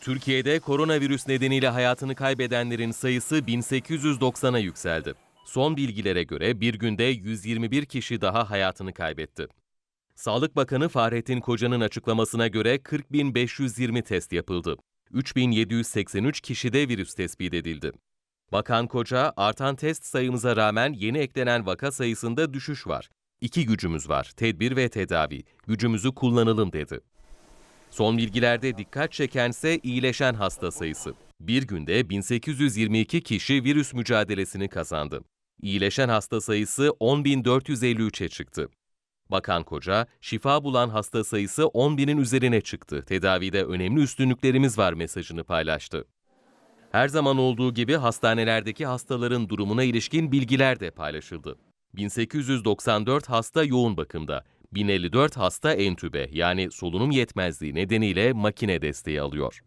Türkiye'de koronavirüs nedeniyle hayatını kaybedenlerin sayısı 1890'a yükseldi. Son bilgilere göre bir günde 121 kişi daha hayatını kaybetti. Sağlık Bakanı Fahrettin Koca'nın açıklamasına göre 40.520 test yapıldı. 3.783 kişide virüs tespit edildi. Bakan Koca, artan test sayımıza rağmen yeni eklenen vaka sayısında düşüş var. İki gücümüz var, tedbir ve tedavi. Gücümüzü kullanalım dedi. Son bilgilerde dikkat çekense iyileşen hasta sayısı. Bir günde 1822 kişi virüs mücadelesini kazandı. İyileşen hasta sayısı 10.453'e çıktı. Bakan Koca, şifa bulan hasta sayısı 10 binin üzerine çıktı. Tedavide önemli üstünlüklerimiz var mesajını paylaştı. Her zaman olduğu gibi hastanelerdeki hastaların durumuna ilişkin bilgiler de paylaşıldı. 1894 hasta yoğun bakımda, 1054 hasta entübe yani solunum yetmezliği nedeniyle makine desteği alıyor.